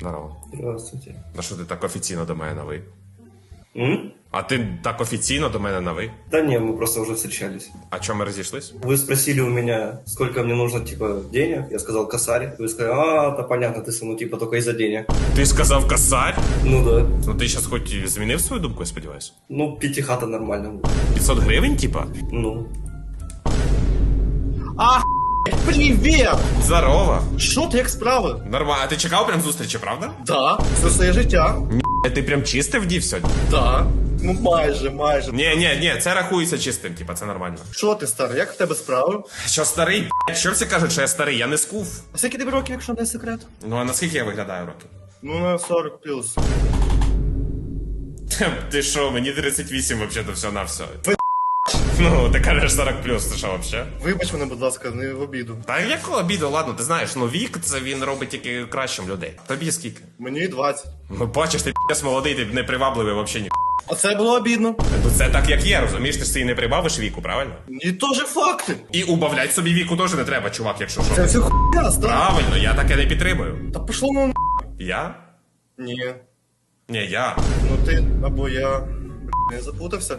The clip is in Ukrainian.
Здорово. Здравствуйте. На що ти так офіційно до мене на ви? М? А ти так офіційно до мене на ви? Да не, мы просто уже встречались. А чому ми розійшлись? Вы спросили у меня, сколько мне нужно, типа, денег. Я сказал косарь. Вы сказали, а, да понятно, ты со мной, типа, только из-за денег. Ти сказав косарь? Ну да. Ну ти зараз хоч і змінив свою думку, я сподіваюся. Ну, пятихата нормально. будет. 500 гривень, типа? Ну. Привіт! Здорово. Ти як справи? Нормально. А ти чекав прям зустрічі, правда? Да, це своє життя. Ні, ти прям чистив дів сьогодні? Да. Ну майже, майже. Ні, ні, ні, це рахується чистим, типа, це нормально. Що ти старий, як в тебе справи? Що старий, б***ь? що всі кажуть, що я старий, я не скуф. А скільки тобі років, якщо не секрет? Ну а наскільки я виглядаю років? Ну на 40 плюс. Ти що, мені 38 вообще то все на все. Ну, ти кажеш 40 плюс, ти що вообще? Вибач мене, будь ласка, не в обіду. Та якого обіду, ладно, ти знаєш, ну вік це він робить тільки кращим людей. Тобі скільки? Мені 20. Ну бачиш, ти п'єс молодий, ти не привабливий вообще ні. А це було обідно. Ну це так як є, розумієш, ти ж собі не прибавиш віку, правильно? І теж факти. І убавлять собі віку теж не треба, чувак, якщо що. Це все хуйня, стар. Правильно, я таке не підтримую. Та пішло на. Я? Ні. Ні, я. Ну ти або я. Не запутався.